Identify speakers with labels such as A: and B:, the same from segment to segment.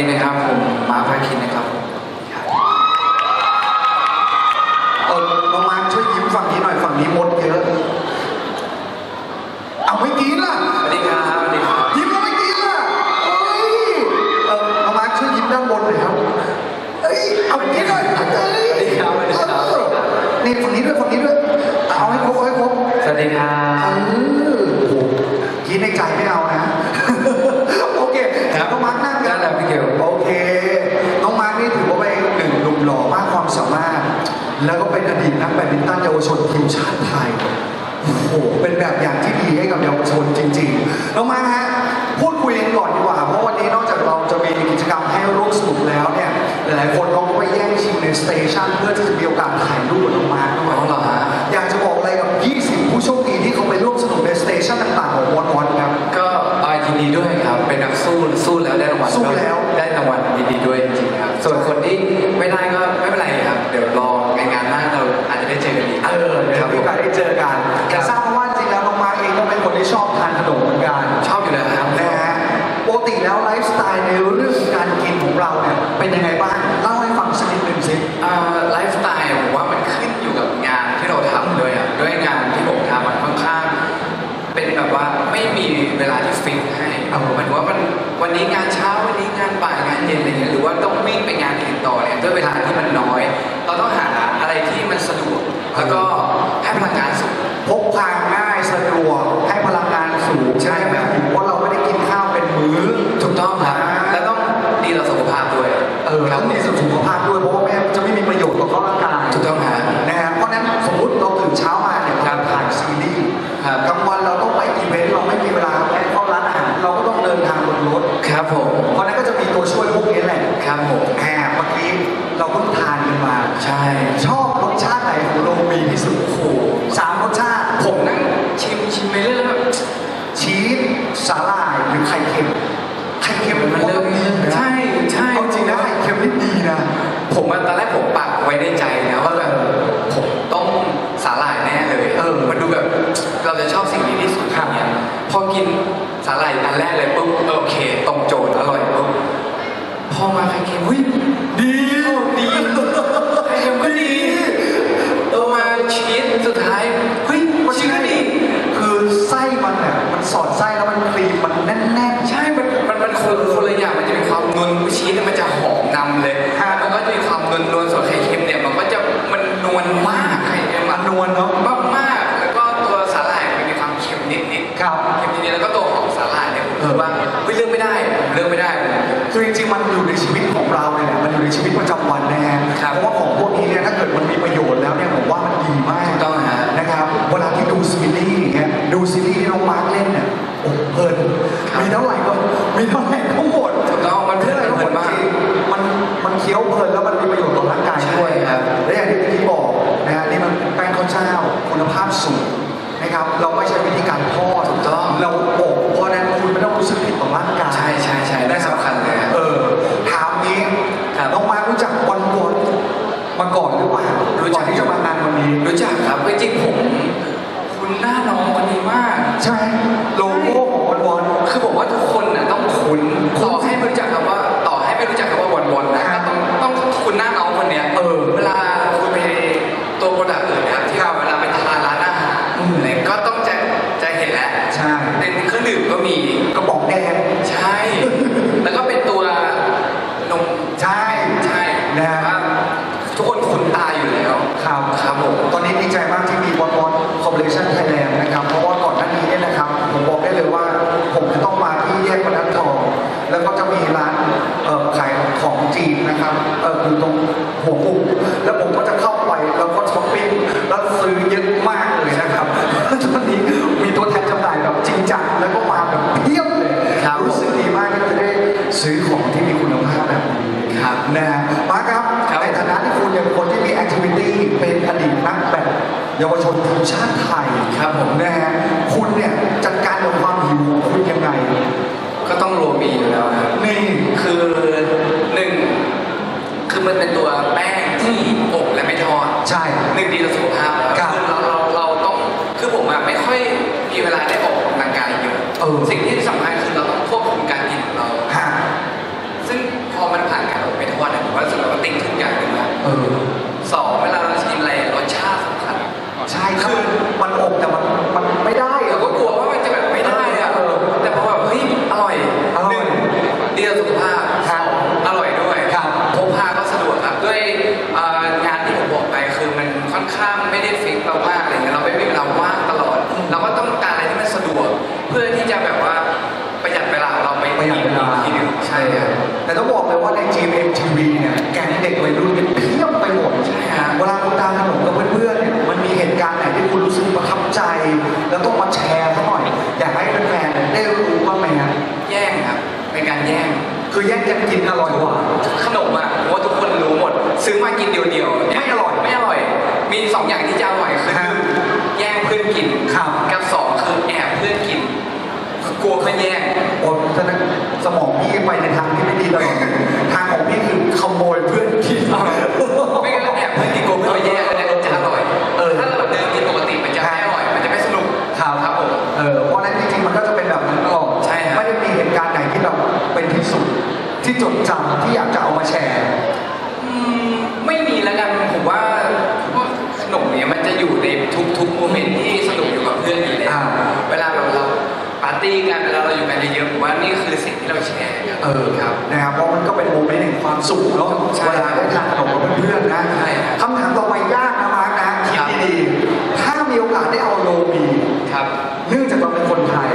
A: ดีนะครับผมมาร์คพาคินนะครับ
B: เออน้องมาร์คช่วยยิ้มฝั่งนี้หน่อยฝั่งนี้มดเยอะเอาไม่กินล่ะ
A: สวัสดีครับสวัสดีครับ
B: ยิ้มแล้วไม่กินล่ะเอ้ยเออน้องมาร์คช่วยยิ้มด้านบนหน่อยครับเอ้ยเอากินหน่อยเอ้ย
A: สวัสดีครับสวัสดีครับ
B: เออนี่ฝั่งนี้ด้วยฝั่งนี้ด้วยเอาให้ครบเอาให้ครบ
A: สวัสดีครั
B: เอบอโอ้โหกินในใจไม่เอานะโอเค
A: ครับ
B: น้องมาร์คนั่ง กั
A: ได้แล้วพี่เกล
B: โอเค น้องมาร์คนี่ถือว่าเป็นหนึ่งหนุ่มหล่อมากความสามารถ แล้วก็เป็นอดีตนักแบดมินตันเยาวชนทีมชาติไทย โอ้โห เป็นแบบอย่างที่ดีให้กับเยาวชนจริงๆน้องมาร์คฮะ พูดคุยกันก่อนดีกว่า เพราะวันนี้นอกจากเราจะมีกิจกรรมให้ร่วมสนุกแล้วเนี่ย หลายๆคนเขาก็ไปแย่งชิงในสเตชันเพื่อที่จะมีโอกาสถ่ายรูปกับน้องมาร์คด้วย
A: เหรอฮะ
B: อยากจะบอกอะไรกับ 20 ผู้โชคดีที่เขาไปร่วมสนุกในสเตชันต่างๆของวอนวอนครับ
A: ก็ ดีด้วยครับ เป็นนักสู้สู้แล้วได้รางวัล
B: สู้แล้ว
A: ได้รางวัลยินดีด้วยจริงๆครับ ส่วนคนที่ไม่ได้ก็ไม่เป็นไรครับ เดี๋ยวรอในงานหน้าเราอาจจะได้เจอกันอีก
B: เออเดี๋ยวมีโอกาสได้เจอกัน ลาที่มันน้
A: อย
B: เรา
A: ต้องหาอะไรที่มันสะดวก แล้วก็ให้พลังงานสูง
B: พกพาง่ายสะดวกให้พลังงานสูง
A: ใช่
B: ไหมถึงว่าเราไม่ได้กินข้าวเป็นมื้อ
A: ถูกต้องครับแล้วต้องดีต่อสุขภาพด้วย
B: เออแล้วมีสุขภาพด้วยเพราะว่าไม่งั้นจะไม่มีประโยชน์ต่อร่างกาย
A: ถูกต้องครับ
B: นะฮะเพราะฉะนั้นสมมติเราตื่นเช้ามาเนี่ย
A: ครับ
B: เราถ่ายซีรีส์
A: ครับ
B: กลางวันเราต้องไปอีเวนต์เราไม่มีเวลาแค่เข้าร้านอาหารเราก็ต้องเดินทางบนรถ
A: ครับผม
B: เพราะฉะนั้นก็จะมีตัวช่วยพวกนี้แหละ
A: ครับผม
B: แอบเมื่อกี้ เราเพิ่งทานกันมา
A: ใช่
B: ชอบรสชาติไหนของโรมีที่สุดโอ้โหสามรสชาติ
A: ผมนั่งชิมชิมไปเรื่อยๆแล้วแบบ
B: ชีสสาหร่ายหรือไข่เค็มไข่เค็ม
A: มันเริ่ม
B: ดีนะ
A: ใช่ใช่
B: เอาจริงนะไข่เค็มนี่ดีนะ
A: ผมอะตอนแรกผมปักไว้ในใจนะว่าแบบผมต้องสาหร่ายแน่เลย
B: เออ
A: มันดูแบบเราจะชอบสิ่งนี้ที่สุด
B: ครับ
A: เนี่ยพอกินสาหร่ายอันแรกเลยปุ๊บโอเค ตรงโจทย์อร่อยปุ๊บพอมาไข่เค็มเฮ้ย
B: ดี
A: ชีสสุดท้ายเฮ้ยชีสก็ดี
B: คือไส้มันเนี่ยมันสอดไส้แล้วมันครีมมันแน่น
A: ใช่ มันมันมันคนคนละอย่างมันจะมีความนวลชีสเนี่ยมันจะหอมนำเลย
B: ฮะ
A: มันก็จะมีความนวลนวลส่วนไข่เค็มเนี่ยมันก็จะมันนวลมากไข่เค็ม
B: ๆมันนวลเนาะ
A: มากมากๆแล้วก็ตัวสาหร่ายมันมีความเค็มนิดนิดๆ
B: ครับ
A: เค็มนิดนิดๆแล้วก็ตัวของสาหร่ายเนี่ยผมรู้สึกว่าเฮ้ยเลือกไม่ได้ผมเลือกไม่ได้ผม
B: คือจริงๆมันอยู่ในชีวิตของเราเลยแหละมันอยู่ในชีวิตประจำวันนะฮะ
A: ครับ
B: เพราะว่าของพวกนี้เนี่ยถ้าเกิดมันมีประโยชน์แล้วเนี่ย เท่าไหร่ก็มีเท่าไหร่ก็หมด
A: ถูกต้องมันเพลิน
B: ท่าไหร่ก็หมด
A: เพลินมาก
B: จริงมันมันเคี้ยวเพลินแล้วมันมีประโยชน์ต่อร่างกายด้วย
A: ใช่ครับ
B: และอย่างที่พี่บอกนะฮะนี่มันแป้งข้าวเจ้าคุณภาพสูงนะครับ เราไม่ใช้วิธีการทอด
A: ถูกต้อง
B: เราอบเพราะฉะนั้นคุณไม่ต้องรู้สึกผิดต่อร่างกาย
A: ใช่ใช่ใช่ได้สำคัญเลยฮะ
B: เออถามนี้
A: ครับ
B: น้องมาร์ครู้จักบอลบอลมาก่อนหรือเปล่า
A: รู้จัก
B: ก่อนที่จะมางานวันนี้
A: รู้จักครับจริงๆผม คุณหน้าน้องคนนี้มาก
B: ใช่ไหมโลโก้ของบอลบอล
A: คือผมว่าทุกคนนะ เยาว
B: ช
A: นทีม
B: ชาติไทย
A: ครับผม
B: นะฮะคุณเนี่ยจัดการกับความหิวคุณยังไง
A: ก็ต้องโรบีอยู่แล้วนะ
B: นี่
A: คือหนึ่งคือมันเป็นตัวแป้งที่อบและไม่ทอด
B: ใช่
A: หนึ่งดีต่อสุขภาพ
B: ครับ
A: คือเราเราเราต้องคือผมอะไม่ค่อยมีเวลาได้ออกกำลังกายเยอะสิ่งที่สำคัญคือเราต้องควบคุมการกินของเรา
B: ฮะ
A: ซึ่งพอ
B: มันผ่านการอ
A: บไม่ทอดเนี่ยผมว่าสึกว่ามันติดทุกอย่างเลยนะสองเวลา
B: ใช่คือมันอบแต่มันมันไม่ได้
A: เรา
B: อะ
A: ก็กลัวว่ามันจะแบบไม่ได้อะ
B: เออ
A: แต่พอแบบเฮ้ยอร่อย
B: อร่อย
A: หนึ่งดีต่อสุขภาพ
B: ครับ
A: สองอร่อยด้วย
B: ครับ
A: พกพาก็สะดวกครับด้วยเอ่องานที่ผมบอกไปคือมันค่อนข้างไม่ได้ฟิกเรามากอะไรเงี้ยเราไม่มีเวลาว่างตลอด เราก็ต้องการอะไรที่มันสะดวก เพื่อที่จะแบบว่าประหยัดเวลาของเราไป
B: ประหยัดเวลา
A: อีกทีหนึงใช่ครับ
B: แต่ต้องบอกเลยว่าใน GMMTV เนี่ยแก๊งเด็กวัยรุ่น คือแย่ง
A: กั
B: นกินอร่อยกว่า
A: ขนมอะผมว่าทุกคนรู้หมด ซื้อมากินเดียวๆ
B: ไม่อร่อย
A: ไม่อร่อย มีสองอย่างที่จะอร่อยคือ
B: ฮะ
A: แย่งเพื่อนกิน
B: ครับ
A: กับสองคือแอบเพื่อนกินคือกลัวเพื่อนแย่ง
B: โอ้ฉะนั้นสมองพี่ไปในทางที่ไม่ดีตลอดทางของพี่คือขโมยเพื่อนกิน
A: ไม่งั้นเราแอบเพื่อนกินกลัวเพื่อนมาแย่งแล้วเนี่ย
B: ที่จดจำที่อยากจะเอามาแชร์
A: อืมไม่มีแล้วกันผมว่าพวกขนมเนี่ยมันจะอยู่ในทุกๆโมเมนต์ที่สนุกอยู่กับเพื่อนอยู่แล้ว
B: อ่า
A: เวลาแบบเราปาร์ตี้กันเวลาเราอยู่กันเยอะๆผมว่านี่คือสิ่งที่เราแชร์กัน
B: เออ
A: ครับ
B: นะครับเพราะมันก็เป็นโมเมนต์แห่งความสุขเนาะ
A: ใช่
B: เวลาได้ทานขนมกับเพื่อนๆนะ
A: ใช่ครับ
B: คำถามต่อไปยากนะมาร์กนะคิด
A: ครับ
B: ดีๆถ้ามีโอกาสได้เอาโลบี
A: ครับ
B: เนื่องจากเราเป็นคนไทย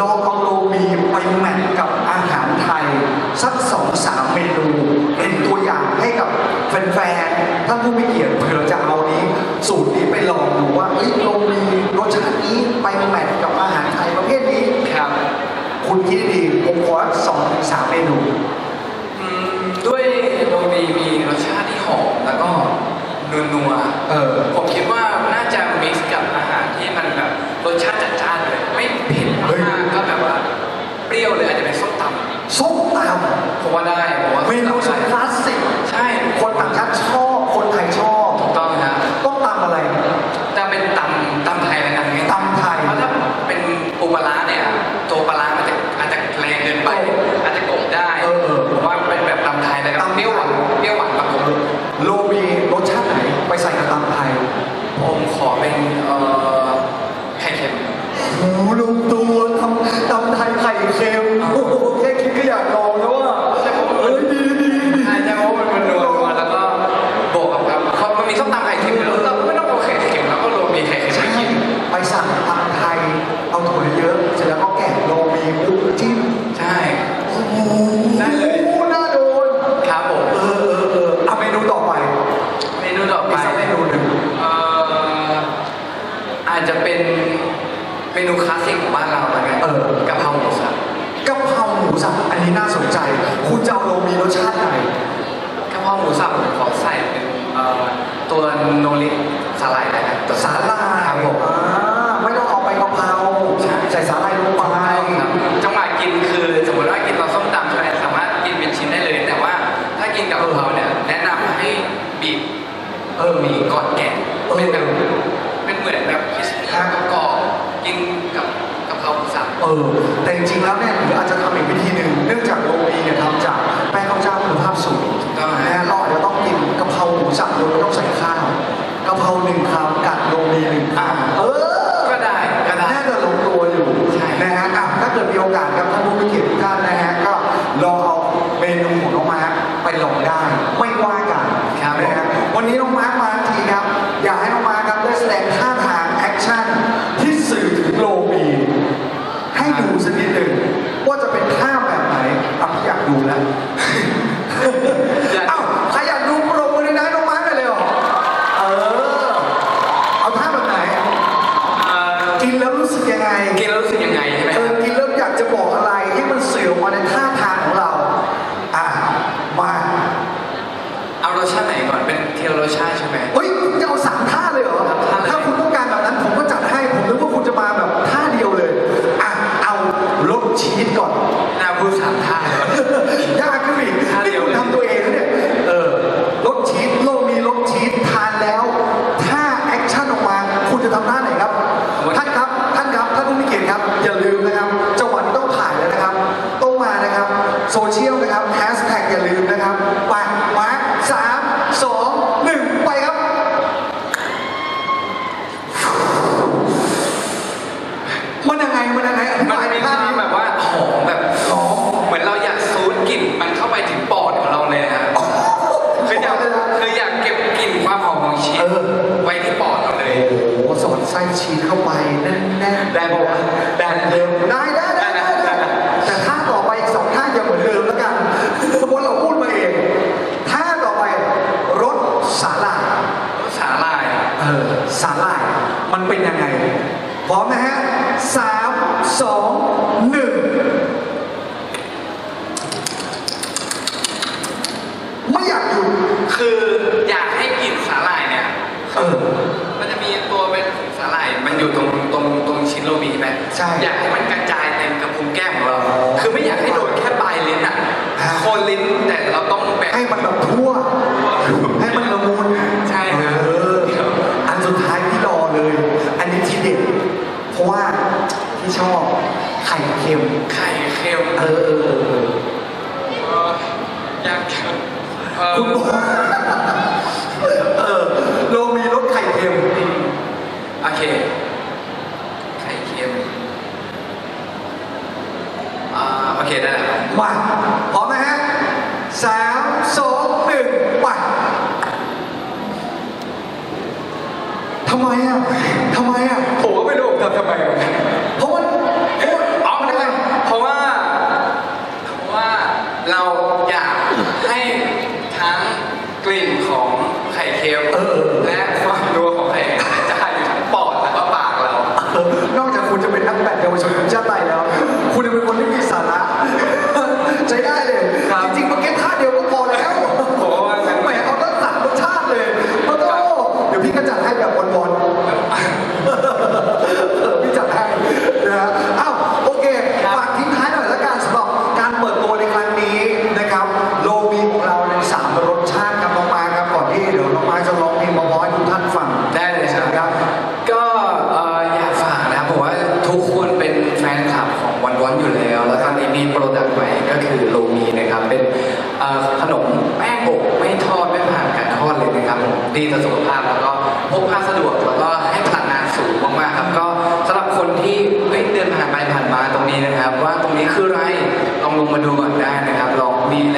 B: ลองเอาโลบีไปแมทกับอาหารไทย สักสองสามเมนู เป็นตัวอย่างให้กับแฟนๆท่านผู้มีเกียรติเผื่อจะเอานี้ สูตรนี้ไปลองดูว่าเอ้ยโลบีรสชาตินี้ไปแมทกับอาหารไทยประเภทนี้
A: ครับ
B: คุณคิดดีๆผมขอสองถึงสามเมนู
A: อืมด้วยโรตีมีรสชาติที่หอมแล้วก็นัวนัวๆ
B: เออ
A: ผมคิดว่าน่าจะมิกซ์กับอาหารที่มันแบบรสชาติจัดจ้านเลยไม่เผ็ด
B: เฮ้ย
A: มากก็แบบว่าเปรี้ยวเลยอาจจะเป็นส้มตำ
B: ส้มต
A: ผมว่าได้
B: เป็
A: นเอ่อไข่เค็ม
B: หูลงตัวทำตำไทยไข่เค็มโอ้โหแค่คิดก็อยากลองแล้วว่าเอ้ยดีดีดี
A: ใช่ใช่เพราะว่ามันนัวนัวแล้วก็บวกกับแบบเขามันมีส้มตำไข่เค็มอยู่แล้วเราไม่ต้องเอาไข่เค็มแล้วก็โรยมีไข่เค็มไปกิน
B: ไปสั่งตำไทย เอาถั่วเยอะเสร็จแล้วก็แกะโลบีปุ๊บจิ้ม
A: ใช่
B: โอ้โห
A: ได้เลย
B: น่าโดน
A: ครับผม
B: เออเออเออเอาเมนูต่อไป
A: เมนูต่อไป
B: อีกสักเมนูหนึ่ง
A: เอ่ออาจจะเป็นเมนูคลาสสิกของบ้านเราแล้วกัน
B: เออ
A: กะเพราหมูสับ
B: กะเพราหมูสับอันนี้น่าสนใจ คุณจะเอาโลมีรสชาติไหน
A: กะเพราหมูสับผมขอใส่เป็นเอ่อตัวโนริสาหร่ายได้ไหมตัว
B: สาลาย
A: ครับผม
B: อ่าไม่ต้องเอาไปกะเพรา
A: ใช่
B: ใส่สาลาย
A: หมูสับเกินแล้
B: วรู้สึ
A: ก
B: ยัง
A: ไง
B: กินแล้วรู้สึกยังไง
A: ใช่ไหม
B: บอกว่าได้
A: เดิม
B: ได้ได้ได้ได้ได้แต่ถ้าต่อไปอีกสองท่าอย่าเหมือนเดิมแล้วกัน สมมติเราพูดมาเองท่าต่อไปรถสาลาย
A: สาลาย
B: เออสาลาย มันเป็นยังไง พร้อมนะฮะสามสองหนึ่งไม่อยากหยุด
A: คือ ช่อยากให้มันกระจายเต็มกระพุ้งแก้มของเรา คือไม่อยากให้โดนแค่ปลายลิ้นอะโคนลิ้นแต่เราต้องแบ่ง
B: ให้มันแบบทั่ว ให้มันละมุน
A: ใช่
B: เอออันสุดท้ายที่รอเลย อันนี้ที่เด็ดเพราะว่าที่ชอบไข่เค็ม
A: ไข่เค็ม
B: เออเออ
A: ยากเค็
B: มเคุณ
A: บอ
B: ก สองหนึ่งไปทำไมอะทำไมอะ
A: ผมก็ไม่รู้ผมทำทำไม มาดูก่อนได้
B: นะครั
A: บ
B: ลองมีห